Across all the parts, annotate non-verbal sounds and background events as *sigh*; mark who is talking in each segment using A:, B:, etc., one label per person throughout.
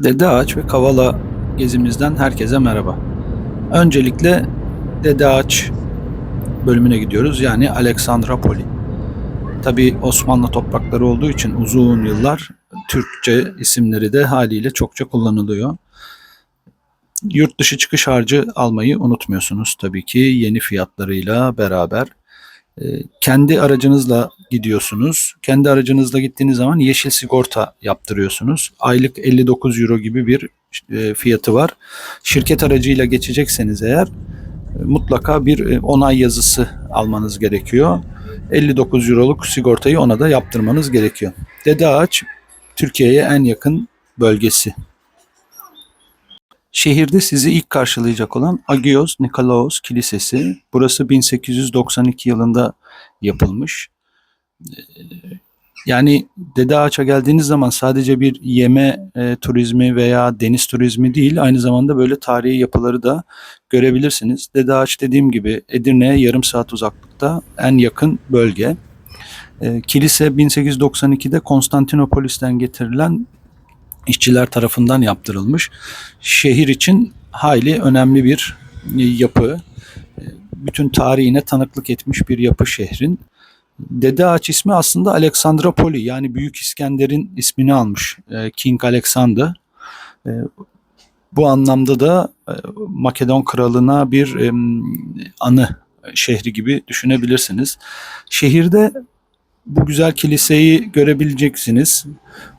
A: Dede Ağaç ve Kavala gezimizden herkese merhaba. Öncelikle Dede Ağaç bölümüne gidiyoruz. Yani Aleksandropoli. Tabi Osmanlı toprakları olduğu için uzun yıllar Türkçe isimleri de haliyle çokça kullanılıyor. Yurt dışı çıkış harcı almayı unutmuyorsunuz tabii ki yeni fiyatlarıyla beraber. Ee, kendi aracınızla gidiyorsunuz. Kendi aracınızla gittiğiniz zaman yeşil sigorta yaptırıyorsunuz. Aylık 59 euro gibi bir e, fiyatı var. Şirket aracıyla geçecekseniz eğer e, mutlaka bir e, onay yazısı almanız gerekiyor. 59 euroluk sigortayı ona da yaptırmanız gerekiyor. Dede Ağaç Türkiye'ye en yakın bölgesi. Şehirde sizi ilk karşılayacak olan Agios Nikolaos Kilisesi. Burası 1892 yılında yapılmış. Ee, Yani Dede Ağaç'a geldiğiniz zaman sadece bir yeme e, turizmi veya deniz turizmi değil, aynı zamanda böyle tarihi yapıları da görebilirsiniz. Dede Ağaç dediğim gibi Edirne'ye yarım saat uzaklıkta en yakın bölge. E, kilise 1892'de Konstantinopolis'ten getirilen işçiler tarafından yaptırılmış. Şehir için hayli önemli bir e, yapı. E, Bütün tarihine tanıklık etmiş bir yapı şehrin. Dede Ağaç ismi aslında Aleksandropoli yani Büyük İskender'in ismini almış. e, King Alexander. Bu anlamda da Makedon kralına bir anı şehri gibi düşünebilirsiniz. Şehirde bu güzel kiliseyi görebileceksiniz.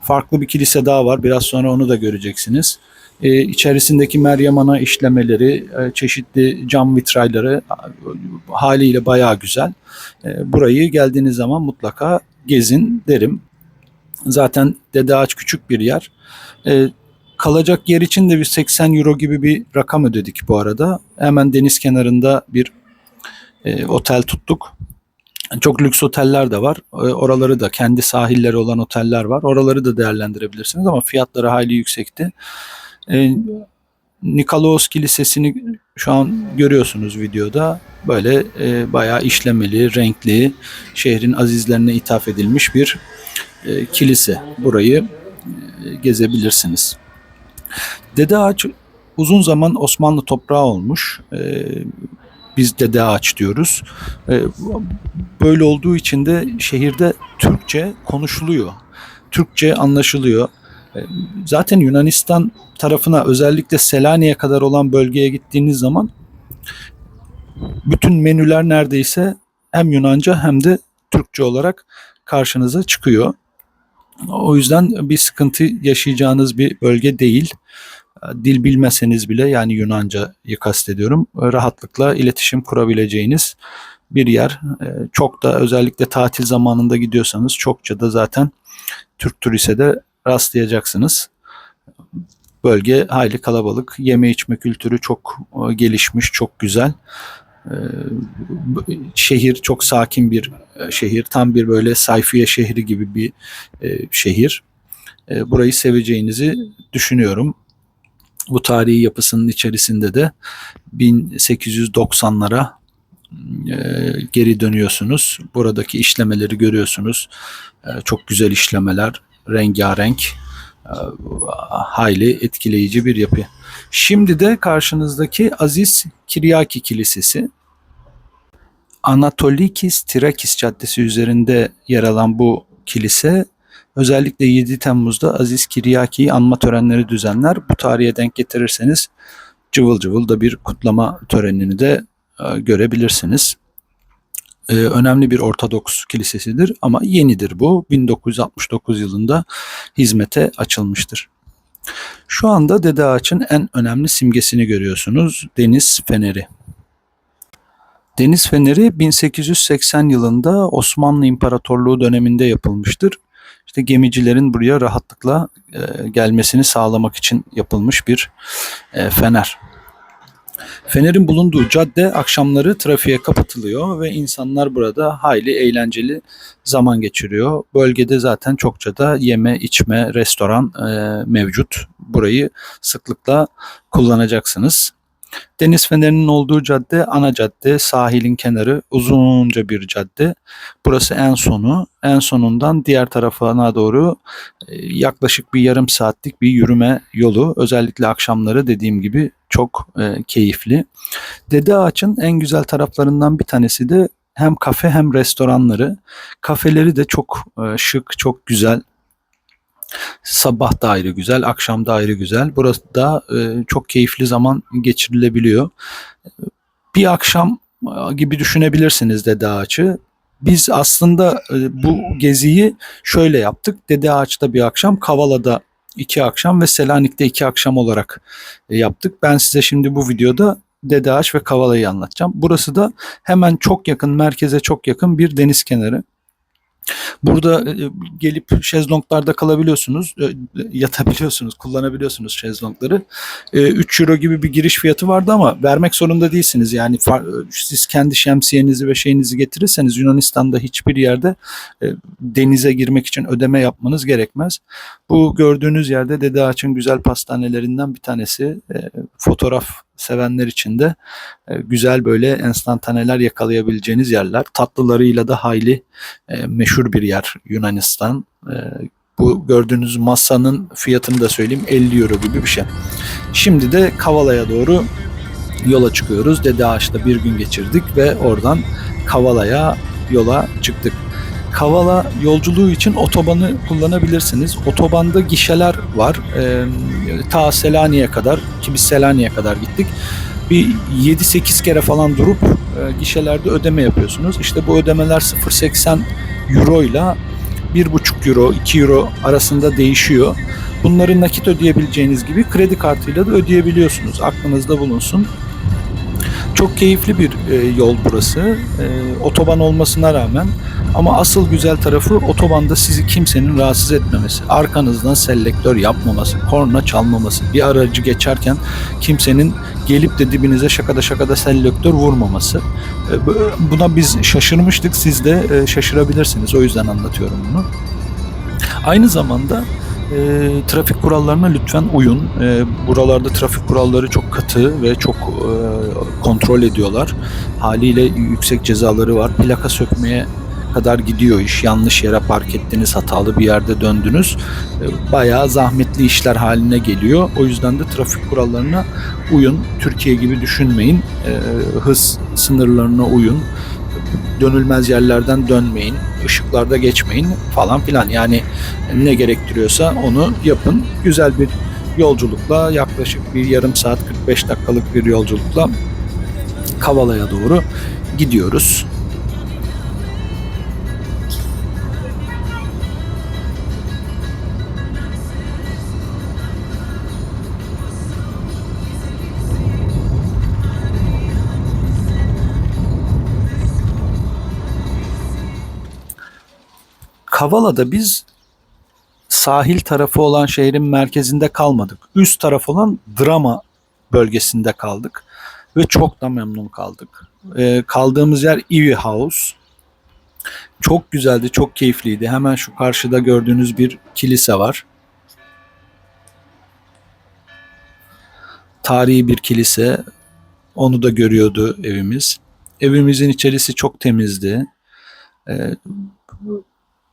A: Farklı bir kilise daha var. Biraz sonra onu da göreceksiniz. Ee, içerisindeki Meryem Ana işlemeleri, e, çeşitli cam vitrayları haliyle bayağı güzel. E, burayı geldiğiniz zaman mutlaka gezin derim. Zaten Dede Ağaç küçük bir yer. E, kalacak yer için de bir 80 euro gibi bir rakam ödedik bu arada. Hemen deniz kenarında bir e, otel tuttuk. Çok lüks oteller de var. E, Oraları da kendi sahilleri olan oteller var. Oraları da değerlendirebilirsiniz ama fiyatları hayli yüksekti. E, Nikolaos Kilisesi'ni şu an görüyorsunuz videoda. Böyle e, bayağı işlemeli, renkli, şehrin azizlerine ithaf edilmiş bir e, kilise. Burayı e, gezebilirsiniz. Dede Ağaç uzun zaman Osmanlı toprağı olmuş. E, biz Dede Ağaç diyoruz. E, böyle olduğu için de şehirde Türkçe konuşuluyor. Türkçe anlaşılıyor. E, Zaten Yunanistan tarafına özellikle Selanik'e kadar olan bölgeye gittiğiniz zaman bütün menüler neredeyse hem Yunanca hem de Türkçe olarak karşınıza çıkıyor. O yüzden bir sıkıntı yaşayacağınız bir bölge değil. Dil bilmeseniz bile yani Yunanca'yı kastediyorum rahatlıkla iletişim kurabileceğiniz bir yer. E, Çok da özellikle tatil zamanında gidiyorsanız çokça da zaten Türk turiste de rastlayacaksınız. Bölge hayli kalabalık. Yeme içme kültürü çok e, gelişmiş, çok güzel. E, Şehir çok sakin bir şehir. Tam bir böyle sayfiye şehri gibi bir şehir. Burayı seveceğinizi düşünüyorum. Bu tarihi yapısının içerisinde de 1890'lara e, geri dönüyorsunuz. Buradaki işlemeleri görüyorsunuz. E, Çok güzel işlemeler, rengarenk, e, hayli etkileyici bir yapı. Şimdi de karşınızdaki Aziz Kiryaki Kilisesi. Anatolikis Tirakis Caddesi üzerinde yer alan bu kilise özellikle 7 Temmuz'da Aziz Kiryaki'yi anma törenleri düzenler. Bu tarihe denk getirirseniz cıvıl cıvıl da bir kutlama törenini de e, görebilirsiniz. E, önemli bir Ortodoks kilisesidir ama yenidir bu. 1969 yılında hizmete açılmıştır. Şu anda Dede Ağaç'ın en önemli simgesini görüyorsunuz. Deniz Feneri. Deniz Feneri 1880 yılında Osmanlı İmparatorluğu döneminde yapılmıştır. İşte gemicilerin buraya rahatlıkla e, gelmesini sağlamak için yapılmış bir e, fener. Fener'in bulunduğu cadde akşamları trafiğe kapatılıyor ve insanlar burada hayli eğlenceli zaman geçiriyor. Bölgede zaten çokça da yeme, içme, restoran e, mevcut. Burayı sıklıkla kullanacaksınız. Deniz fenerinin olduğu cadde ana cadde, sahilin kenarı uzunca bir cadde. Burası en sonu. En sonundan diğer tarafına doğru e, yaklaşık bir yarım saatlik bir yürüme yolu. Özellikle akşamları dediğim gibi çok e, keyifli. Dede Ağaç'ın en güzel taraflarından bir tanesi de hem kafe hem restoranları. Kafeleri de çok e, şık, çok güzel. Sabah da ayrı güzel, akşam da ayrı güzel. Burası da e, çok keyifli zaman geçirilebiliyor. Bir akşam e, gibi düşünebilirsiniz Dede Ağaç'ı. Biz aslında e, bu geziyi şöyle yaptık. Dede Ağaç'ta bir akşam, Kavala'da iki akşam ve Selanik'te iki akşam olarak e, yaptık. Ben size şimdi bu videoda Dede Ağaç ve Kavala'yı anlatacağım. Burası da hemen çok yakın, merkeze çok yakın bir deniz kenarı. Burada e, gelip şezlonglarda kalabiliyorsunuz, e, yatabiliyorsunuz, kullanabiliyorsunuz şezlongları. E, 3 euro gibi bir giriş fiyatı vardı ama vermek zorunda değilsiniz. Yani siz kendi şemsiyenizi ve şeyinizi getirirseniz Yunanistan'da hiçbir yerde e, denize girmek için ödeme yapmanız gerekmez. Bu gördüğünüz yerde Dede Ağaç'ın güzel pastanelerinden bir tanesi. Fotoğraf sevenler için de e, güzel böyle enstantaneler yakalayabileceğiniz yerler. Tatlılarıyla da hayli e, meşhur bir yer Yunanistan. E, bu gördüğünüz masanın fiyatını da söyleyeyim 50 euro gibi bir şey. Şimdi de Kavala'ya doğru yola çıkıyoruz. Dede Ağaç'ta bir gün geçirdik ve oradan Kavala'ya yola çıktık. Kavala yolculuğu için otobanı kullanabilirsiniz. Otobanda gişeler var. Ee, ta Selanik'e kadar ki biz Selanik'e kadar gittik. Bir 7-8 kere falan durup e, gişelerde ödeme yapıyorsunuz. İşte bu ödemeler 0.80 euro ile 1.5 euro, 2 euro arasında değişiyor. Bunları nakit ödeyebileceğiniz gibi kredi kartıyla da ödeyebiliyorsunuz. Aklınızda bulunsun. Çok keyifli bir e, yol burası. E, otoban olmasına rağmen ama asıl güzel tarafı otobanda sizi kimsenin rahatsız etmemesi. Arkanızdan selektör yapmaması, korna çalmaması. Bir aracı geçerken kimsenin gelip de dibinize şakada şakada selektör vurmaması. E, bu- buna biz şaşırmıştık. Siz de e, şaşırabilirsiniz. O yüzden anlatıyorum bunu. Aynı zamanda e, trafik kurallarına lütfen uyun. E, buralarda trafik kuralları çok katı ve çok e, kontrol ediyorlar. Haliyle yüksek cezaları var. Plaka sökmeye kadar gidiyor iş. Yanlış yere park ettiniz, hatalı bir yerde döndünüz. E, bayağı zahmetli işler haline geliyor. O yüzden de trafik kurallarına uyun. Türkiye gibi düşünmeyin. Hız sınırlarına uyun dönülmez yerlerden dönmeyin, ışıklarda geçmeyin falan filan. Yani ne gerektiriyorsa onu yapın. Güzel bir yolculukla yaklaşık bir yarım saat 45 dakikalık bir yolculukla Kavala'ya doğru gidiyoruz. Kavala'da biz sahil tarafı olan şehrin merkezinde kalmadık. Üst taraf olan Drama bölgesinde kaldık ve çok da memnun kaldık. Ee, kaldığımız yer Ivy House. Çok güzeldi, çok keyifliydi. Hemen şu karşıda gördüğünüz bir kilise var. Tarihi bir kilise. Onu da görüyordu evimiz. Evimizin içerisi çok temizdi. Ee,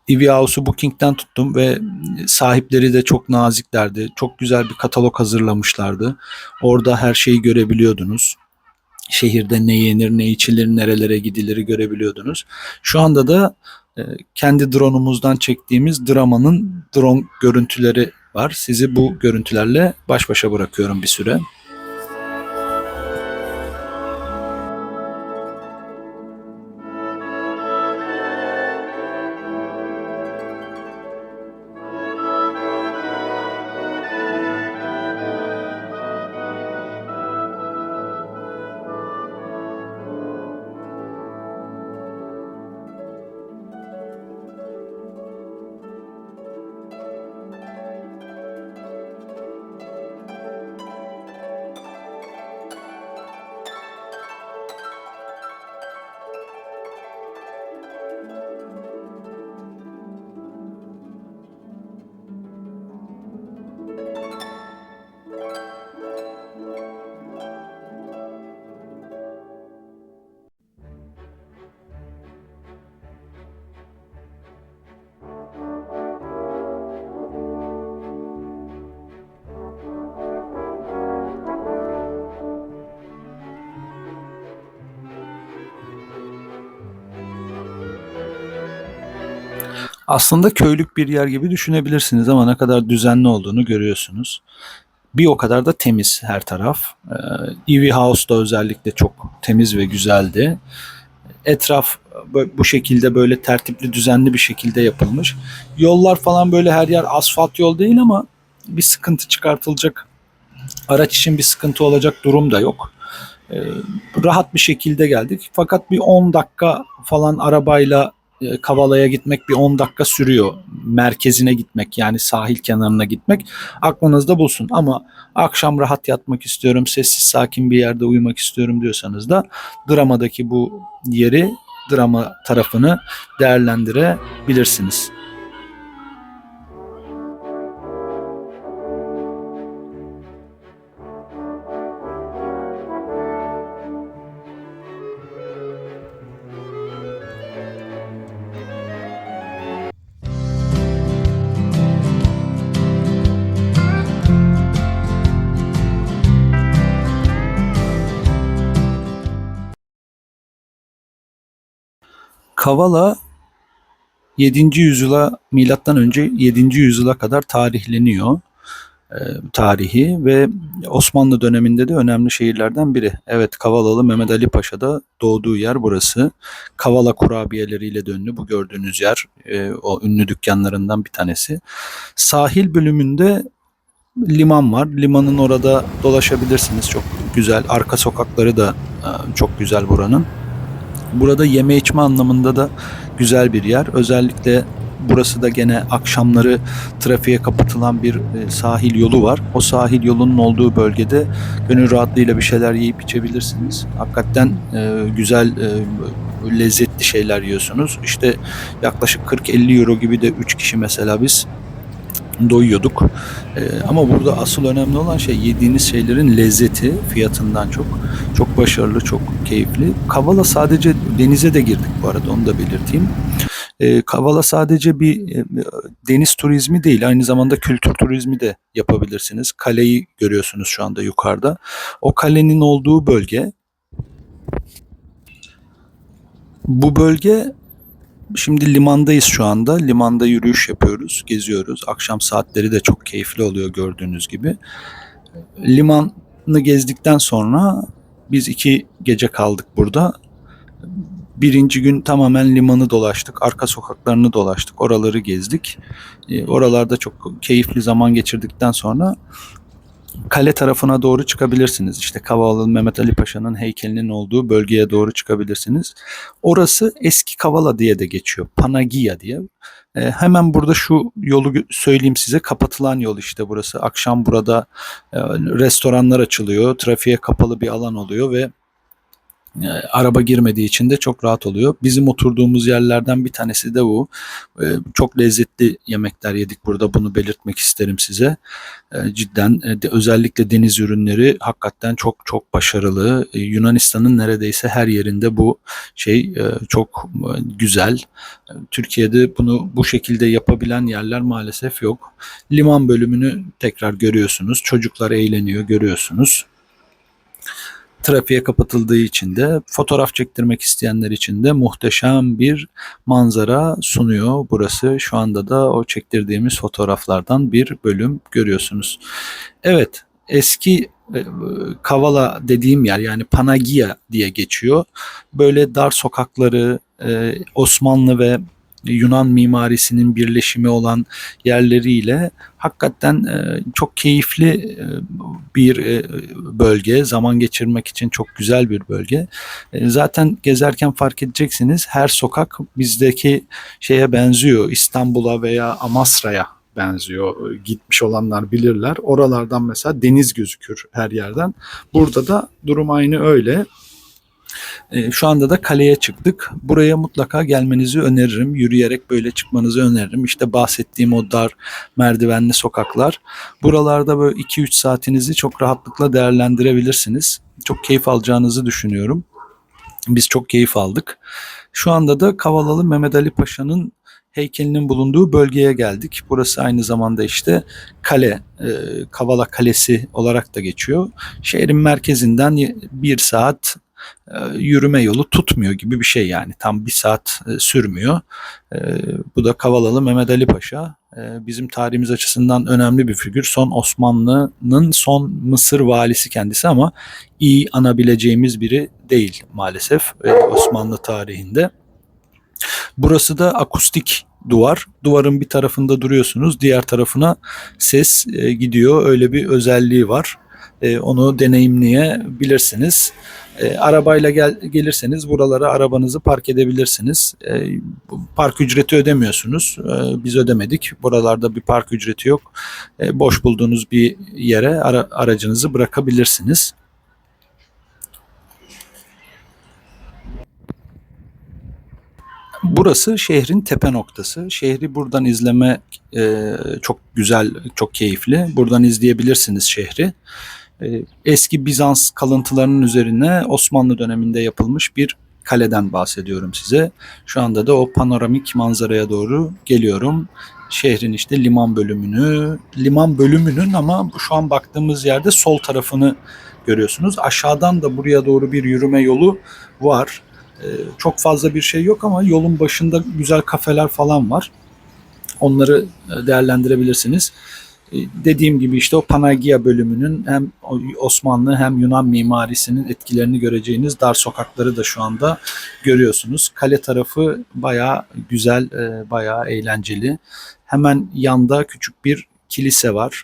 A: EV House'u Booking'den tuttum ve sahipleri de çok naziklerdi. Çok güzel bir katalog hazırlamışlardı. Orada her şeyi görebiliyordunuz. Şehirde ne yenir, ne içilir, nerelere gidilir görebiliyordunuz. Şu anda da e, kendi drone'umuzdan çektiğimiz dramanın drone görüntüleri var. Sizi bu görüntülerle baş başa bırakıyorum bir süre. Aslında köylük bir yer gibi düşünebilirsiniz ama ne kadar düzenli olduğunu görüyorsunuz. Bir o kadar da temiz her taraf. Ee, Ivy House da özellikle çok temiz ve güzeldi. Etraf bu şekilde böyle tertipli düzenli bir şekilde yapılmış. Yollar falan böyle her yer asfalt yol değil ama bir sıkıntı çıkartılacak araç için bir sıkıntı olacak durum da yok. Ee, rahat bir şekilde geldik. Fakat bir 10 dakika falan arabayla Kavala'ya gitmek bir 10 dakika sürüyor. Merkezine gitmek yani sahil kenarına gitmek aklınızda bulsun. Ama akşam rahat yatmak istiyorum, sessiz sakin bir yerde uyumak istiyorum diyorsanız da dramadaki bu yeri, drama tarafını değerlendirebilirsiniz. Kavala 7. yüzyıla milattan önce 7. yüzyıla kadar tarihleniyor e, tarihi ve Osmanlı döneminde de önemli şehirlerden biri. Evet Kavalalı Mehmet Ali Paşa'da doğduğu yer burası. Kavala kurabiyeleriyle de ünlü bu gördüğünüz yer e, o ünlü dükkanlarından bir tanesi. Sahil bölümünde liman var. Limanın orada dolaşabilirsiniz. Çok güzel. Arka sokakları da e, çok güzel buranın. Burada yeme içme anlamında da güzel bir yer. Özellikle burası da gene akşamları trafiğe kapatılan bir e, sahil yolu var. O sahil yolunun olduğu bölgede gönül rahatlığıyla bir şeyler yiyip içebilirsiniz. Hakikaten e, güzel, e, lezzetli şeyler yiyorsunuz. İşte yaklaşık 40-50 euro gibi de 3 kişi mesela biz doyuyorduk. Ee, ama burada asıl önemli olan şey yediğiniz şeylerin lezzeti fiyatından çok. Çok başarılı, çok keyifli. Kavala sadece denize de girdik bu arada onu da belirteyim. Ee, Kavala sadece bir e, deniz turizmi değil aynı zamanda kültür turizmi de yapabilirsiniz. Kaleyi görüyorsunuz şu anda yukarıda. O kalenin olduğu bölge bu bölge Şimdi limandayız şu anda. Limanda yürüyüş yapıyoruz, geziyoruz. Akşam saatleri de çok keyifli oluyor gördüğünüz gibi. Limanı gezdikten sonra biz iki gece kaldık burada. Birinci gün tamamen limanı dolaştık, arka sokaklarını dolaştık, oraları gezdik. E, oralarda çok keyifli zaman geçirdikten sonra kale tarafına doğru çıkabilirsiniz. İşte Kavalalı Mehmet Ali Paşa'nın heykelinin olduğu bölgeye doğru çıkabilirsiniz. Orası eski Kavala diye de geçiyor. Panagia diye. E, hemen burada şu yolu söyleyeyim size. Kapatılan yol işte burası. Akşam burada e, restoranlar açılıyor. Trafiğe kapalı bir alan oluyor ve e, araba girmediği için de çok rahat oluyor. Bizim oturduğumuz yerlerden bir tanesi de bu. E, çok lezzetli yemekler yedik burada. Bunu belirtmek isterim size. E, cidden de, özellikle deniz ürünleri hakikaten çok çok başarılı. Yunanistan'ın neredeyse her yerinde bu şey çok güzel. Türkiye'de bunu bu şekilde yapabilen yerler maalesef yok. Liman bölümünü tekrar görüyorsunuz. Çocuklar eğleniyor görüyorsunuz trafiğe kapatıldığı için de fotoğraf çektirmek isteyenler için de muhteşem bir manzara sunuyor. Burası şu anda da o çektirdiğimiz fotoğraflardan bir bölüm görüyorsunuz. Evet eski e, Kavala dediğim yer yani Panagia diye geçiyor. Böyle dar sokakları e, Osmanlı ve Yunan mimarisinin birleşimi olan yerleriyle hakikaten e, çok keyifli e, bir e, bölge. Zaman geçirmek için çok güzel bir bölge. Zaten gezerken fark edeceksiniz her sokak bizdeki şeye benziyor. İstanbul'a veya Amasra'ya benziyor. Gitmiş olanlar bilirler. Oralardan mesela deniz gözükür her yerden. Burada da durum aynı öyle. E, şu anda da kaleye çıktık. Buraya mutlaka gelmenizi öneririm. Yürüyerek böyle çıkmanızı öneririm. İşte bahsettiğim o dar merdivenli sokaklar. Buralarda böyle 2-3 saatinizi çok rahatlıkla değerlendirebilirsiniz. Çok keyif alacağınızı düşünüyorum. Biz çok keyif aldık. Şu anda da Kavalalı Mehmet Ali Paşa'nın heykelinin bulunduğu bölgeye geldik. Burası aynı zamanda işte kale, e, Kavala Kalesi olarak da geçiyor. Şehrin merkezinden bir saat yürüme yolu tutmuyor gibi bir şey yani. Tam bir saat e, sürmüyor. E, bu da Kavalalı Mehmet Ali Paşa. E, bizim tarihimiz açısından önemli bir figür. Son Osmanlı'nın son Mısır valisi kendisi ama iyi anabileceğimiz biri değil maalesef e, Osmanlı tarihinde. Burası da akustik duvar. Duvarın bir tarafında duruyorsunuz, diğer tarafına ses e, gidiyor. Öyle bir özelliği var. E, onu deneyimleyebilirsiniz. E, arabayla gel, gelirseniz buralara arabanızı park edebilirsiniz. E, park ücreti ödemiyorsunuz. E, biz ödemedik. Buralarda bir park ücreti yok. E, boş bulduğunuz bir yere ara, aracınızı bırakabilirsiniz. Burası şehrin tepe noktası. Şehri buradan izleme e, çok güzel, çok keyifli. Buradan izleyebilirsiniz şehri. E, eski Bizans kalıntılarının üzerine Osmanlı döneminde yapılmış bir kaleden bahsediyorum size. Şu anda da o panoramik manzaraya doğru geliyorum. Şehrin işte liman bölümünü, liman bölümünün ama şu an baktığımız yerde sol tarafını görüyorsunuz. Aşağıdan da buraya doğru bir yürüme yolu var. Ee, çok fazla bir şey yok ama yolun başında güzel kafeler falan var. Onları e, değerlendirebilirsiniz. Ee, Dediğim gibi işte o Panagia bölümünün hem Osmanlı hem Yunan mimarisinin etkilerini göreceğiniz dar sokakları da şu anda görüyorsunuz. Kale tarafı bayağı güzel, e, bayağı eğlenceli. Hemen yanda küçük bir kilise var.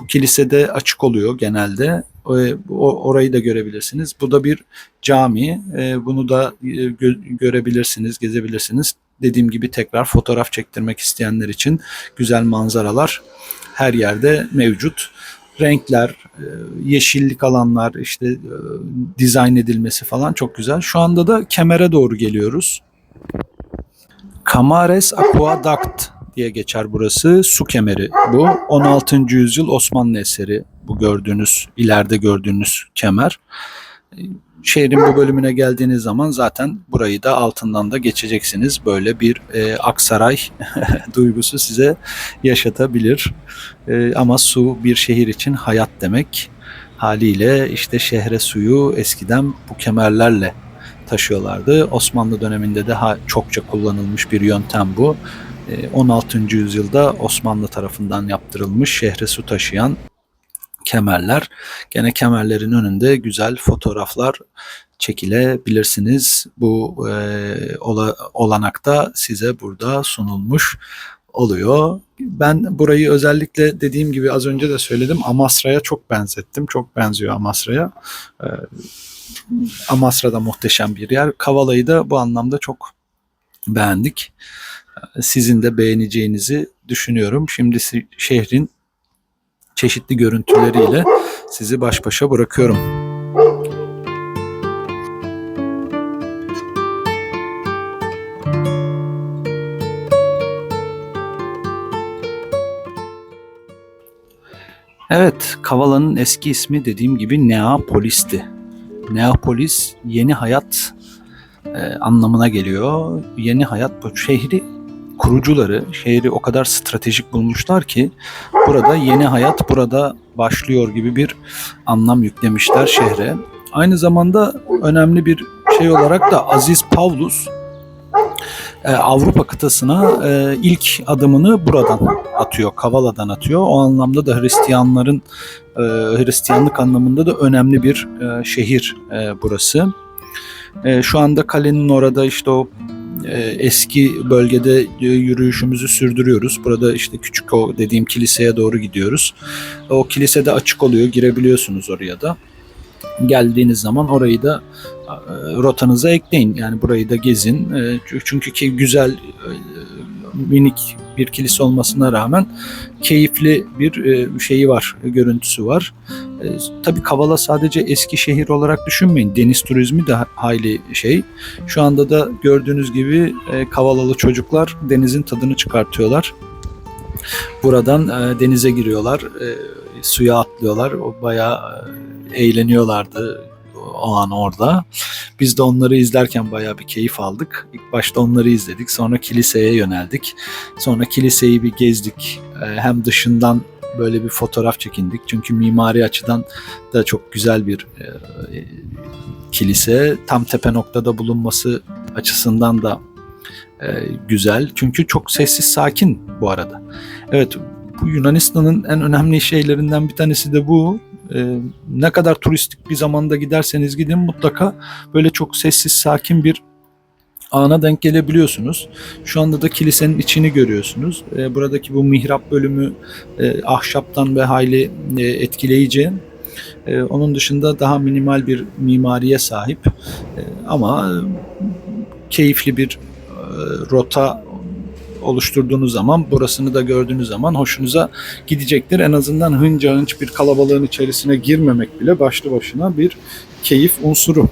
A: Bu kilise de açık oluyor genelde. Orayı da görebilirsiniz. Bu da bir cami. E, Bunu da e, gö- görebilirsiniz, gezebilirsiniz. Dediğim gibi tekrar fotoğraf çektirmek isteyenler için güzel manzaralar her yerde mevcut. Renkler, e, yeşillik alanlar, işte dizayn edilmesi falan çok güzel. Şu anda da Kemer'e doğru geliyoruz. Camares Aqueduct diye geçer burası. Su kemeri bu. 16. yüzyıl Osmanlı eseri. Bu gördüğünüz, ileride gördüğünüz kemer. Şehrin bu bölümüne geldiğiniz zaman zaten burayı da altından da geçeceksiniz. Böyle bir e, Aksaray *laughs* duygusu size yaşatabilir. E, ama su bir şehir için hayat demek. Haliyle işte şehre suyu eskiden bu kemerlerle taşıyorlardı. Osmanlı döneminde de çokça kullanılmış bir yöntem bu. E, 16. yüzyılda Osmanlı tarafından yaptırılmış şehre su taşıyan kemerler. Gene kemerlerin önünde güzel fotoğraflar çekilebilirsiniz. Bu e, ola, olanakta size burada sunulmuş oluyor. Ben burayı özellikle dediğim gibi az önce de söyledim Amasra'ya çok benzettim. Çok benziyor Amasra'ya. E, Amasra da muhteşem bir yer. Kavala'yı da bu anlamda çok beğendik. Sizin de beğeneceğinizi düşünüyorum. Şimdi şehrin çeşitli görüntüleriyle sizi baş başa bırakıyorum. Evet, Kavala'nın eski ismi dediğim gibi Neapolis'ti. Neapolis yeni hayat e, anlamına geliyor. Yeni hayat bu şehri kurucuları şehri o kadar stratejik bulmuşlar ki burada yeni hayat burada başlıyor gibi bir anlam yüklemişler şehre. Aynı zamanda önemli bir şey olarak da Aziz Pavlus e, Avrupa kıtasına e, ilk adımını buradan atıyor, Kavala'dan atıyor. O anlamda da Hristiyanların e, Hristiyanlık anlamında da önemli bir şehir burası. Şu anda kalenin orada işte o eski bölgede e, yürüyüşümüzü sürdürüyoruz. Burada işte küçük o dediğim kiliseye doğru gidiyoruz. O kilise de açık oluyor, girebiliyorsunuz oraya da. Geldiğiniz zaman orayı da e, rotanıza ekleyin. Yani burayı da gezin. E, çünkü ki güzel e, minik bir kilise olmasına rağmen keyifli bir e, şeyi var, görüntüsü var. E, tabii Kavala sadece eski şehir olarak düşünmeyin. Deniz turizmi de hayli şey. Şu anda da gördüğünüz gibi e, Kavalalı çocuklar denizin tadını çıkartıyorlar. Buradan e, denize giriyorlar, suya atlıyorlar. O bayağı eğleniyorlardı o an orada. Biz de onları izlerken bayağı bir keyif aldık. İlk başta onları izledik. Sonra kiliseye yöneldik. Sonra kiliseyi bir gezdik. E, hem dışından böyle bir fotoğraf çekindik. Çünkü mimari açıdan da çok güzel bir e, kilise. Tam tepe noktada bulunması açısından da e, güzel. Çünkü çok sessiz sakin bu arada. Evet bu Yunanistan'ın en önemli şeylerinden bir tanesi de bu. E, ne kadar turistik bir zamanda giderseniz gidin mutlaka böyle çok sessiz sakin bir ana denk gelebiliyorsunuz. Şu anda da kilisenin içini görüyorsunuz. E, buradaki bu mihrap bölümü e, ahşaptan ve hayli e, etkileyici. E, onun dışında daha minimal bir mimariye sahip. E, ama keyifli bir e, rota oluşturduğunuz zaman, burasını da gördüğünüz zaman hoşunuza gidecektir. En azından hınca hınç bir kalabalığın içerisine girmemek bile başlı başına bir keyif unsuru.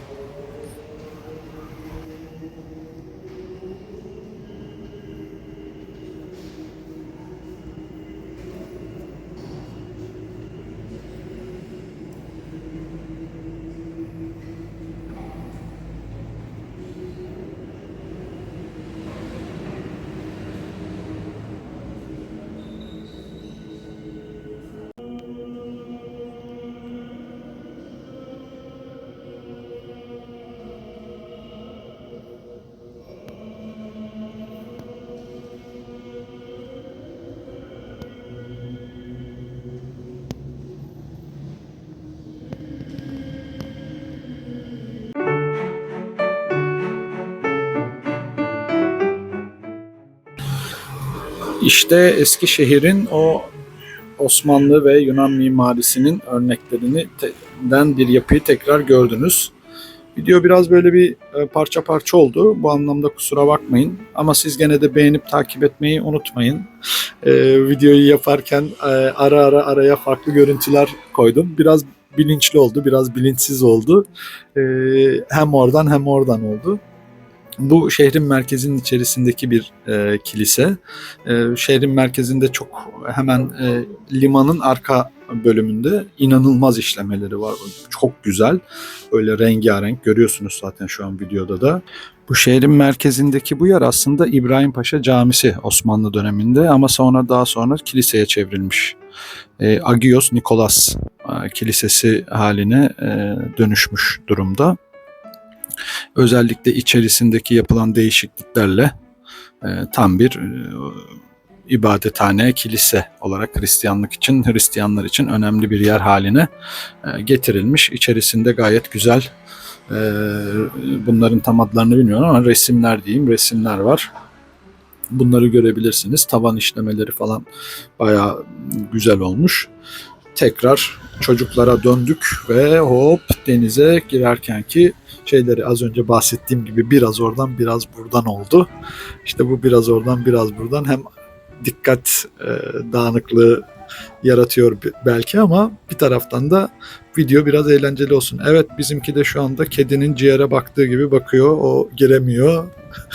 A: İşte Eskişehir'in o Osmanlı ve Yunan mimarisinin örneklerinden bir yapıyı tekrar gördünüz. Video biraz böyle bir e, parça parça oldu. Bu anlamda kusura bakmayın. Ama siz gene de beğenip takip etmeyi unutmayın. Ee, videoyu yaparken e, ara ara araya farklı görüntüler koydum. Biraz bilinçli oldu, biraz bilinçsiz oldu. Ee, hem oradan hem oradan oldu. Bu şehrin merkezinin içerisindeki bir e, kilise. E, şehrin merkezinde çok hemen e, limanın arka bölümünde inanılmaz işlemeleri var. Çok güzel. Öyle rengarenk görüyorsunuz zaten şu an videoda da. Bu şehrin merkezindeki bu yer aslında İbrahim Paşa Camisi Osmanlı döneminde ama sonra daha sonra kiliseye çevrilmiş. E, Agios Nikolas e, Kilisesi haline e, dönüşmüş durumda özellikle içerisindeki yapılan değişikliklerle e, tam bir e, ibadethane, kilise olarak Hristiyanlık için, Hristiyanlar için önemli bir yer haline e, getirilmiş. İçerisinde gayet güzel, e, bunların tam adlarını bilmiyorum ama resimler diyeyim, resimler var. Bunları görebilirsiniz. Tavan işlemeleri falan bayağı güzel olmuş. Tekrar çocuklara döndük ve hop denize girerken ki şeyleri az önce bahsettiğim gibi biraz oradan biraz buradan oldu. İşte bu biraz oradan biraz buradan hem dikkat e, dağınıklığı yaratıyor belki ama bir taraftan da video biraz eğlenceli olsun. Evet bizimki de şu anda kedinin ciğere baktığı gibi bakıyor. O giremiyor.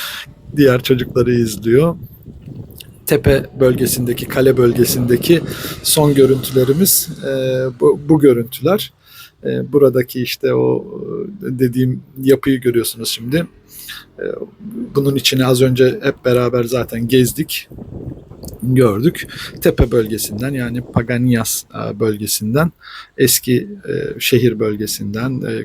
A: *laughs* Diğer çocukları izliyor. Tepe bölgesindeki, kale bölgesindeki son görüntülerimiz e, bu, bu görüntüler. E, buradaki işte o e, dediğim yapıyı görüyorsunuz şimdi. E, bunun içine az önce hep beraber zaten gezdik, gördük. Tepe bölgesinden yani Paganias e, bölgesinden, eski e, şehir bölgesinden, e,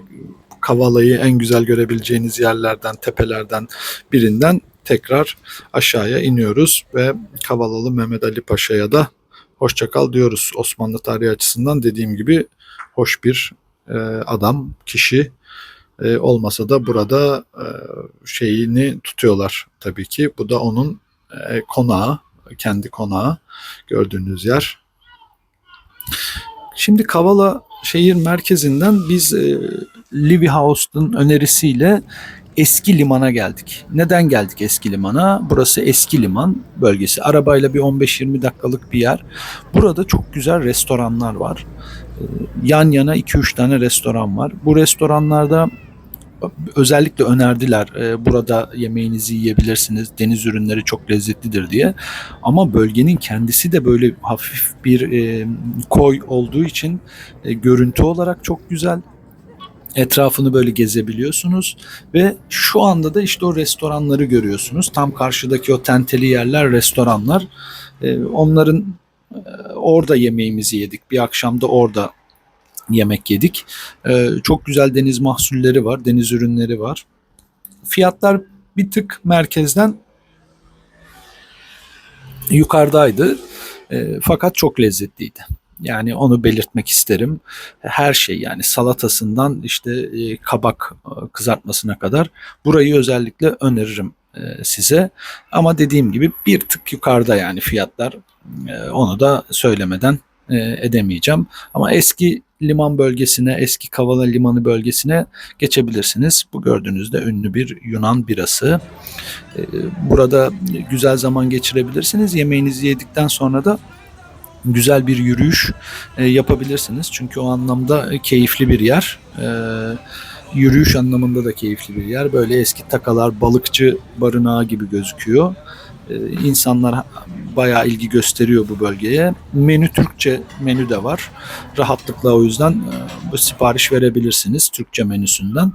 A: Kavala'yı en güzel görebileceğiniz yerlerden, tepelerden birinden tekrar aşağıya iniyoruz ve Kavalalı Mehmet Ali Paşa'ya da hoşçakal diyoruz. Osmanlı tarihi açısından dediğim gibi hoş bir e, adam, kişi e, olmasa da burada e, şeyini tutuyorlar tabii ki. Bu da onun e, konağı, kendi konağı gördüğünüz yer. Şimdi Kavala şehir merkezinden biz e, Livy House'un önerisiyle eski limana geldik. Neden geldik eski limana? Burası eski liman bölgesi. Arabayla bir 15-20 dakikalık bir yer. Burada çok güzel restoranlar var. Ee, Yan yana 2-3 tane restoran var. Bu restoranlarda özellikle önerdiler e, burada yemeğinizi yiyebilirsiniz deniz ürünleri çok lezzetlidir diye ama bölgenin kendisi de böyle hafif bir e, koy olduğu için e, görüntü olarak çok güzel etrafını böyle gezebiliyorsunuz ve şu anda da işte o restoranları görüyorsunuz. Tam karşıdaki o tenteli yerler restoranlar. Ee, onların e, orada yemeğimizi yedik. Bir akşam da orada yemek yedik. Ee, çok güzel deniz mahsulleri var, deniz ürünleri var. Fiyatlar bir tık merkezden yukarıdaydı. Ee, fakat çok lezzetliydi. Yani onu belirtmek isterim. Her şey yani salatasından işte e, kabak e, kızartmasına kadar burayı özellikle öneririm e, size. Ama dediğim gibi bir tık yukarıda yani fiyatlar. Onu da söylemeden edemeyeceğim. Ama eski liman bölgesine, eski Kavala Limanı bölgesine geçebilirsiniz. Bu gördüğünüzde ünlü bir Yunan birası. Burada güzel zaman geçirebilirsiniz. Yemeğinizi yedikten sonra da güzel bir yürüyüş e, yapabilirsiniz. Çünkü o anlamda keyifli bir yer. E, yürüyüş anlamında da keyifli bir yer. Böyle eski takalar, balıkçı barınağı gibi gözüküyor. E, insanlar bayağı ilgi gösteriyor bu bölgeye. Menü Türkçe menü de var. Rahatlıkla o yüzden e, sipariş verebilirsiniz Türkçe menüsünden.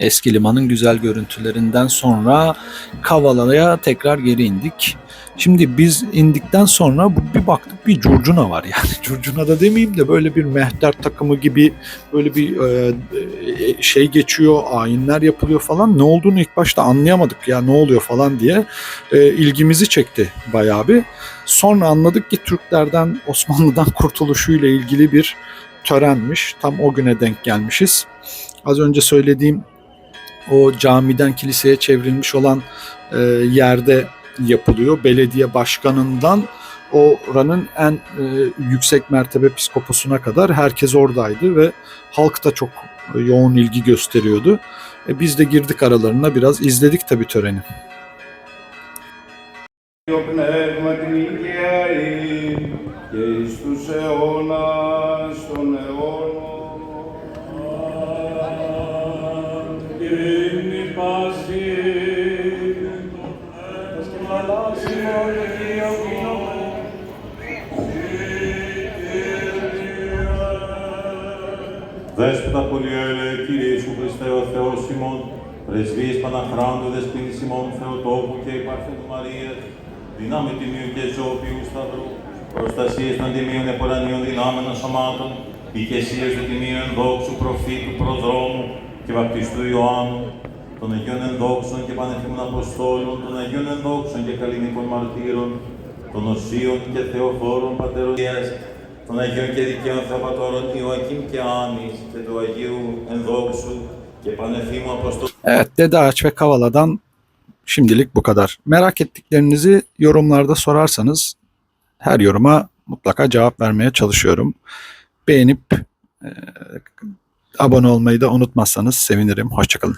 A: Eski limanın güzel görüntülerinden sonra Kavala'ya tekrar geri indik. Şimdi biz indikten sonra bir baktık bir curcuna var yani. *laughs* Curcuna da demeyeyim de böyle bir mehter takımı gibi böyle bir e, e, şey geçiyor, ayinler yapılıyor falan. Ne olduğunu ilk başta anlayamadık ya ne oluyor falan diye e, ilgimizi çekti bayağı bir. Sonra anladık ki Türklerden Osmanlı'dan *laughs* kurtuluşuyla ilgili bir törenmiş. Tam o güne denk gelmişiz. Az önce söylediğim o camiden kiliseye çevrilmiş olan e, yerde yapılıyor. Belediye başkanından oranın en e, yüksek mertebe psikoposuna kadar herkes oradaydı ve halk da çok e, yoğun ilgi gösteriyordu. E, biz de girdik aralarına biraz izledik tabii töreni.
B: Το πνεύμα την υγεία και εις τους αιώνας
C: Δέσποτα πολυέλε, Κύριε Ιησού Χριστέ ο Θεός ημών, πρεσβείες Παναχράντου, δεσποίνης ημών Θεοτόπου και υπαρθέντου Μαρίας, δυνάμει τιμίου και ζώπιου σταυρού, προστασίες των τιμίων επορανίων δυνάμενων σωμάτων, ηγεσίες του τιμίου ενδόξου προφήτου προδρόμου και βαπτιστού Ιωάννου, των Αγίων ενδόξων και πανεφήμων Αποστόλων, των Αγίων ενδόξων και καλλινικών μαρτύρων, των Οσίων και Θεοφόρων Πατέρων των Αγίων και Δικαίων Θεοπατώρων Ιωακήμ και Άνης και του Αγίου Ενδόξου και Πανεφήμου Αποστόλου
A: Evet Dede Ağaç ve Kavala'dan şimdilik bu kadar. Merak ettiklerinizi yorumlarda sorarsanız her yoruma mutlaka cevap vermeye çalışıyorum. Beğenip e, abone olmayı da unutmazsanız sevinirim. Hoşçakalın.